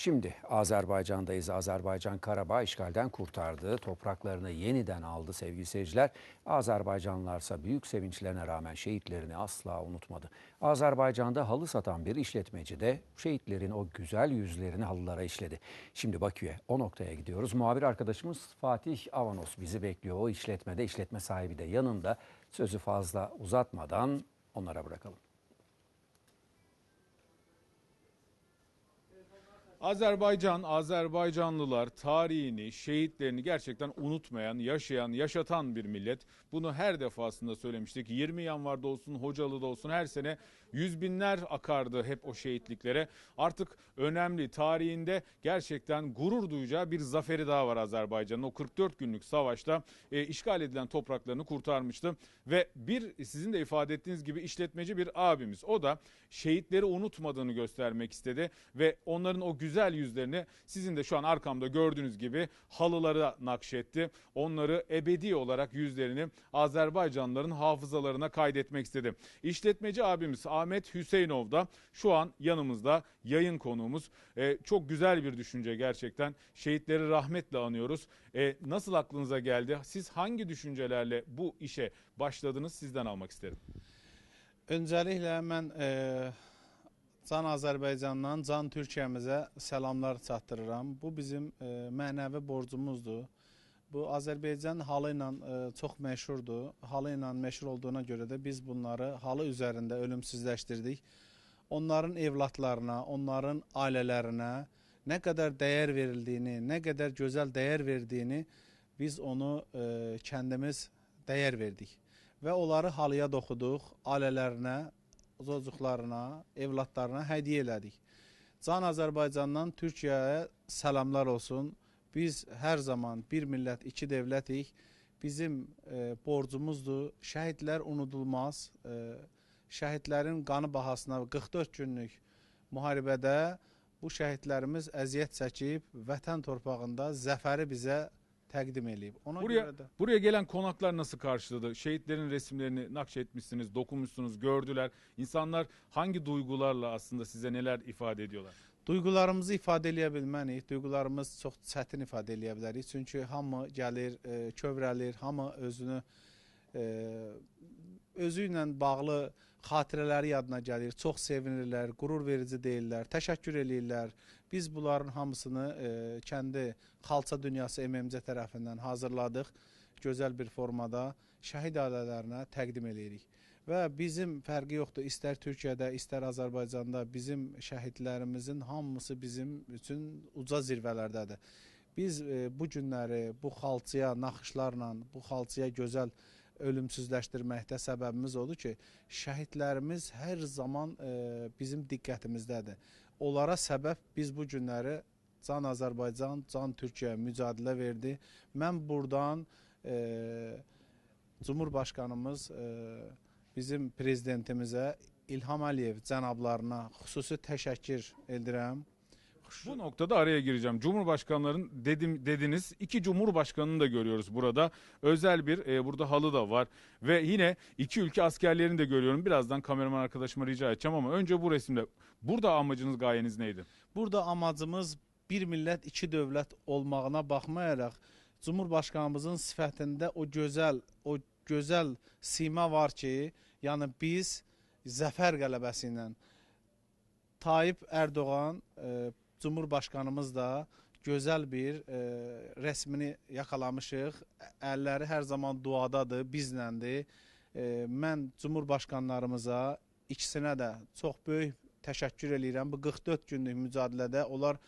Şimdi Azerbaycan'dayız. Azerbaycan Karabağ işgalden kurtardı. Topraklarını yeniden aldı sevgili seyirciler. Azerbaycanlılarsa büyük sevinçlerine rağmen şehitlerini asla unutmadı. Azerbaycan'da halı satan bir işletmeci de şehitlerin o güzel yüzlerini halılara işledi. Şimdi Bakü'ye o noktaya gidiyoruz. Muhabir arkadaşımız Fatih Avanos bizi bekliyor. O işletmede işletme sahibi de yanında. Sözü fazla uzatmadan onlara bırakalım. Azerbaycan, Azerbaycanlılar tarihini, şehitlerini gerçekten unutmayan, yaşayan, yaşatan bir millet. Bunu her defasında söylemiştik. 20 yanvarda olsun, Hocalı'da olsun her sene yüz binler akardı hep o şehitliklere. Artık önemli tarihinde gerçekten gurur duyacağı bir zaferi daha var Azerbaycan'ın. O 44 günlük savaşta e, işgal edilen topraklarını kurtarmıştı. Ve bir sizin de ifade ettiğiniz gibi işletmeci bir abimiz. O da şehitleri unutmadığını göstermek istedi ve onların o güzel yüzlerini sizin de şu an arkamda gördüğünüz gibi halılara nakşetti. Onları ebedi olarak yüzlerini Azerbaycanlıların hafızalarına kaydetmek istedi. İşletmeci abimiz Ahmet Hüseyinov da şu an yanımızda yayın konuğumuz. Ee, çok güzel bir düşünce gerçekten. Şehitleri rahmetle anıyoruz. Ee, nasıl aklınıza geldi? Siz hangi düşüncelerle bu işe başladınız? Sizden almak isterim. Öncəliklə mən e, Can Azərbaycandan Can Türkiyəmizə salamlar çatdırıram. Bu bizim e, mənəvi borcumuzdur. Bu Azərbaycan halı ilə e, çox məşhurdur. Halı ilə məşhur olduğuna görə də biz bunları halı üzərində ölümsüzləşdirdik. Onların evlatlarına, onların ailələrinə nə qədər dəyər verildiyini, nə qədər gözəl dəyər verdiyini biz onu e, kəndimiz dəyər verdik və onları halıya doxuduq, ailələrinə, çocuqlarına, evlatlarına hədiyyə elədik. Can Azərbaycandan Türkiyəyə salamlar olsun. Biz hər zaman bir millət, iki dövlətik. Bizim e, borcumuzdur. Şəhidlər unudulmaz. E, şəhidlərin qanı bahasına 44 günlük müharibədə bu şəhidlərimiz əziyyət çəkib vətən torpağında zəfəri bizə təqdim eləyib. Ona Buraya görə də buraya gelen konaklar nasıl karşıladı? Şehitlerin resimlerini nakşetmişsiniz, dokunmuşsunuz, gördüler. İnsanlar hangi duygularla aslında size neler ifade ediyorlar? Duyğularımızı ifadə eləyə bilmərik. Duyğularımız çox çətin ifadə eləyə bilərik. Çünki hamı gəlir, e, kövrəlir, hamı özünü e, özü ilə bağlı xatirələri yadına gəlir. Çox sevinirlər, qürur verici deyirlər, təşəkkür eləyirlər. Biz bunların hamısını e, kəndi xalça dünyası MMC tərəfindən hazırladıq. Gözəl bir formada şəhid ailələrinə təqdim eləyirik. Və bizim fərqi yoxdur. İstər Türkiyədə, istər Azərbaycanda bizim şəhidlərimizin hamısı bizim üçün uca zirvələrdədir. Biz e, bu günləri bu xalçaya naxışlarla, bu xalçaya gözəl ölümsüzləşdirməkdə səbəbimiz odur ki, şəhidlərimiz hər zaman e, bizim diqqətimizdədir. Onlara səbəb biz bu günləri Can Azərbaycan, Can Türkiyə mücadilə verdi. Mən buradan e, Cumhurbaşqanımız e, bizim prezidentimizə İlham Əliyev cənablarına xüsusi təşəkkür edirəm. Bu noktada araya gireceğim. Cumhurbaşkanların dedim dediniz. iki cumhurbaşkanını da görüyoruz burada. Özel bir e, burada halı da var ve yine iki ülke askerlerini de görüyorum. Birazdan kameraman arkadaşıma rica edeceğim ama önce bu resimde burada amacınız gayeniz neydi? Burada amacımız bir millət, iki dövlət olmağına baxmayaraq Cumhurbaşqanımızın sifətində o gözəl, o gözəl sima var ki, yəni biz zəfər qələbəsi ilə Tayyip Erdoğan e, Cumhurbaşqanımız da gözəl bir e, rəsmini yaxalamışıq. Əlləri hər zaman duadadır, bizləndir. E, mən Cumhurbaşqanlarımıza ikisinə də çox böyük təşəkkür eləyirəm. Bu 44 günlük mücadilədə onlar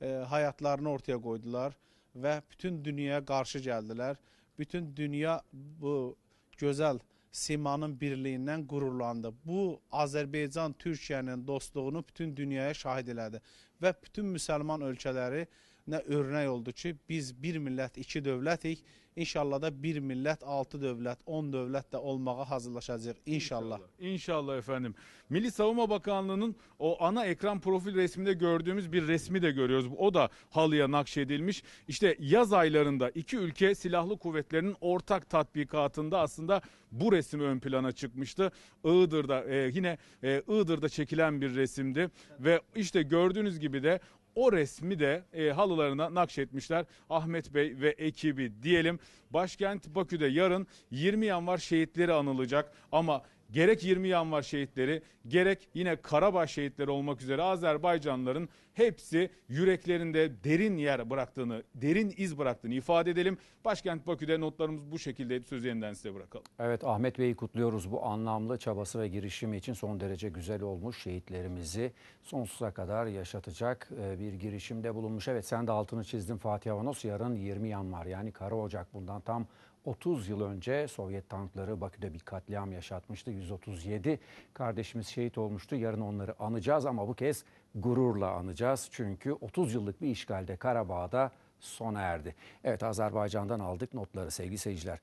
e, həyatlarını ortaya qoydular və bütün dünyaya qarşı gəldilər. Bütün dünya bu gözəl simanın birliyindən qürurlandı. Bu Azərbaycan Türkiyənin dostluğunu bütün dünyaya şahid elədi və bütün müsəlman ölkələri nə örnək oldu ki, biz bir millət, iki dövlətik. İnşallah da bir millət, altı dövlət, 10 dövlət də olmağa hazırlaşacağıq inşallah. İnşallah efendim. Milli Savunma Bakanlığı'nın o ana ekran profil resminde gördüğümüz bir resmi de görüyoruz. O da halıya nakşedilmiş. İşte yaz aylarında iki ülke silahlı kuvvetlerinin ortak tatbikatında aslında bu resim ön plana çıkmıştı. Iğdır'da e, yine e, Iğdır'da çekilen bir resimdi ve işte gördüğünüz gibi de o resmi de e, halılarına nakşetmişler. Ahmet Bey ve ekibi diyelim. Başkent Bakü'de yarın 20 yanvar şehitleri anılacak ama gerek 20 yanvar şehitleri gerek yine Karabağ şehitleri olmak üzere Azerbaycanlıların hepsi yüreklerinde derin yer bıraktığını, derin iz bıraktığını ifade edelim. Başkent Bakü'de notlarımız bu şekildeydi. Sözü yeniden size bırakalım. Evet Ahmet Bey'i kutluyoruz. Bu anlamlı çabası ve girişimi için son derece güzel olmuş. Şehitlerimizi sonsuza kadar yaşatacak e, bir girişimde bulunmuş. Evet sen de altını çizdin Fatih Avanos. Yarın 20 Yanvar yani Kara Ocak bundan tam 30 yıl önce Sovyet tankları Bakü'de bir katliam yaşatmıştı. 137 kardeşimiz şehit olmuştu. Yarın onları anacağız ama bu kez gururla anacağız. Çünkü 30 yıllık bir işgalde Karabağ'da sona erdi. Evet Azerbaycan'dan aldık notları sevgili seyirciler.